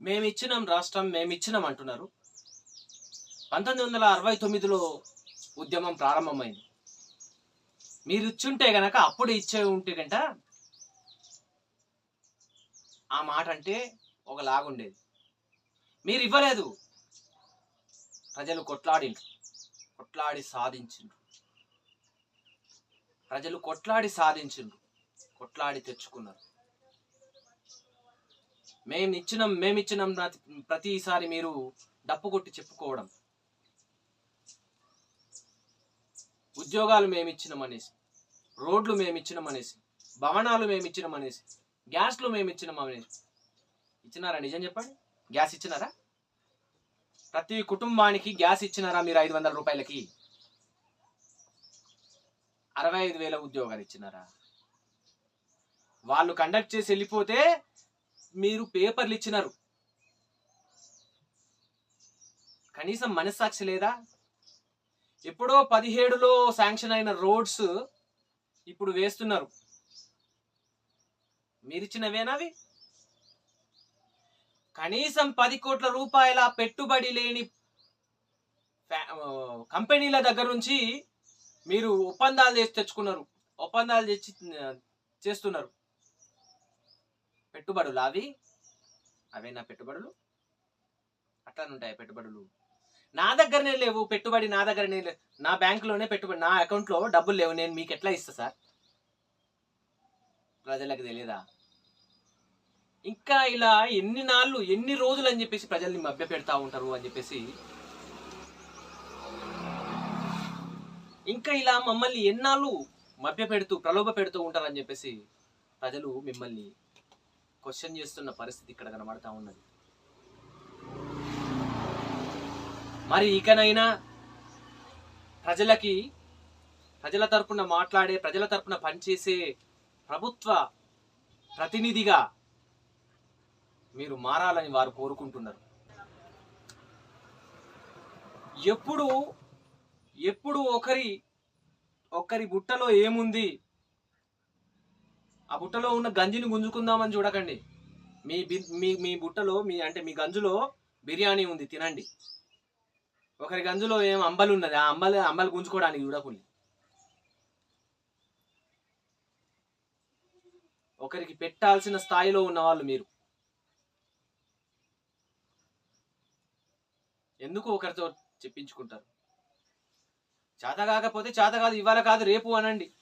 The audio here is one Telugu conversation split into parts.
మేమిచ్చినాం రాష్ట్రం మేమిచ్చినాం అంటున్నారు. పంతొమ్మిది వందల అరవై తొమ్మిదిలో ఉద్యమం ప్రారంభమైంది. మీరు ఇచ్చుంటే గనక అప్పుడు ఇచ్చే ఉంటే గంట ఆ మాట అంటే ఒక లాగుండేది మీరు ఇవ్వలేదు ప్రజలు కొట్లాడిండ్రు. కొట్లాడి సాధించిండ్రు. ప్రజలు కొట్లాడి సాధించిండ్రు. కొట్లాడి తెచ్చుకున్నారు. మేము ఇచ్చినాం మేము ఇచ్చినాం ప్రతిసారి మీరు డప్పు కొట్టి చెప్పుకోవడం. ఉద్యోగాలు మేము ఇచ్చినాం అనేసి రోడ్లు మేము ఇచ్చినాం అనేసి భవనాలు మేము ఇచ్చినాం అనేసి గ్యాస్లు మేము ఇచ్చినాం అనేసి. ఇచ్చినారా? నిజం చెప్పండి. గ్యాస్ ఇచ్చినారా? ప్రతి కుటుంబానికి గ్యాస్ ఇచ్చినారా మీరు ఐదు వందల రూపాయలకి? అరవై ఐదు వేల ఉద్యోగాలు ఇచ్చినారా? వాళ్ళు కండక్ట్ చేసి వెళ్ళిపోతే మీరు పేపర్లు ఇచ్చినారు. కనీసం మనస్సాక్షి లేదా? ఎప్పుడో పదిహేడులో శాంక్షన్ అయిన రోడ్స్ ఇప్పుడు వేస్తున్నారు. మీరిచ్చినవేనావి కనీసం పది కోట్ల రూపాయల పెట్టుబడి లేని ఫ్యా- కంపెనీల దగ్గర నుంచి మీరు ఒప్పందాలు చేసి తెచ్చుకున్నారు. ఒప్పందాలు తెచ్చి చేస్తున్నారు. పెట్టుబడులు అవి? అవే నా పెట్టుబడులు? అట్లానే ఉంటాయి పెట్టుబడులు? నా దగ్గరనే లేవు పెట్టుబడి నా దగ్గరనే లేవు నా బ్యాంకులోనే పెట్టుబడి నా అకౌంట్లో డబ్బులు లేవు నేను మీకు ఎట్లా ఇస్తా సార్? ప్రజలకు తెలియదా ఇంకా ఇలా ఎన్ని నాళ్ళు ఎన్ని రోజులు అని చెప్పేసి ప్రజల్ని మభ్య పెడతా ఉంటారు అని చెప్పేసి. ఇంకా ఇలా మమ్మల్ని ఎన్నాళ్ళు మభ్య పెడుతూ ప్రలోభ పెడుతూ ఉంటారని చెప్పేసి ప్రజలు మిమ్మల్ని క్వశ్చన్ చేస్తున్న పరిస్థితి ఇక్కడ కనబడతా ఉన్నది. మరి ఇకనైనా ప్రజలకి ప్రజల తరపున మాట్లాడే ప్రజల తరపున పనిచేసే ప్రభుత్వ ప్రతినిధిగా మీరు మారాలని వారు కోరుకుంటున్నారు. ఎప్పుడు ఎప్పుడు ఒకరి ఒకరి బుట్టలో ఏముంది? ఆ బుట్టలో ఉన్న గంజిని గుంజుకుందామని చూడకండి. మీ బి- మీ మీ బుట్టలో మీ అంటే మీ గంజులో బిర్యానీ ఉంది తినండి. ఒకరి గంజులో ఏం అంబలు ఉన్నది ఆ అంబలు అంబలు గుంజుకోవడానికి చూడకండి. ఒకరికి పెట్టాల్సిన స్థాయిలో ఉన్న వాళ్ళు మీరు. ఎందుకు ఒకరితో చెప్పించుకుంటారు? చేత కాకపోతే చేత కాదు ఇవాళ కాదు రేపు అనండి.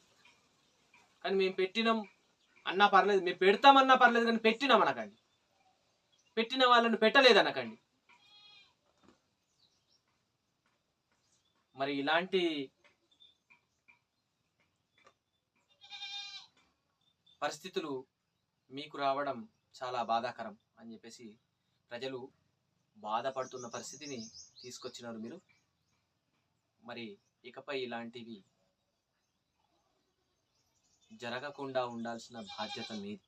కానీ మేము పెట్టినాం అన్నా పర్లేదు మేము పెడతామన్నా పర్లేదు కానీ పెట్టినాం అనకండి. పెట్టిన వాళ్ళని పెట్టలేదు అనకండి. మరి ఇలాంటి పరిస్థితులు మీకు రావడం చాలా బాధాకరం అని చెప్పేసి ప్రజలు బాధపడుతున్న పరిస్థితిని తీసుకొచ్చినారు మీరు. మరి ఇకపై ఇలాంటివి జరగకుండా ఉండాల్సిన బాధ్యత మీది.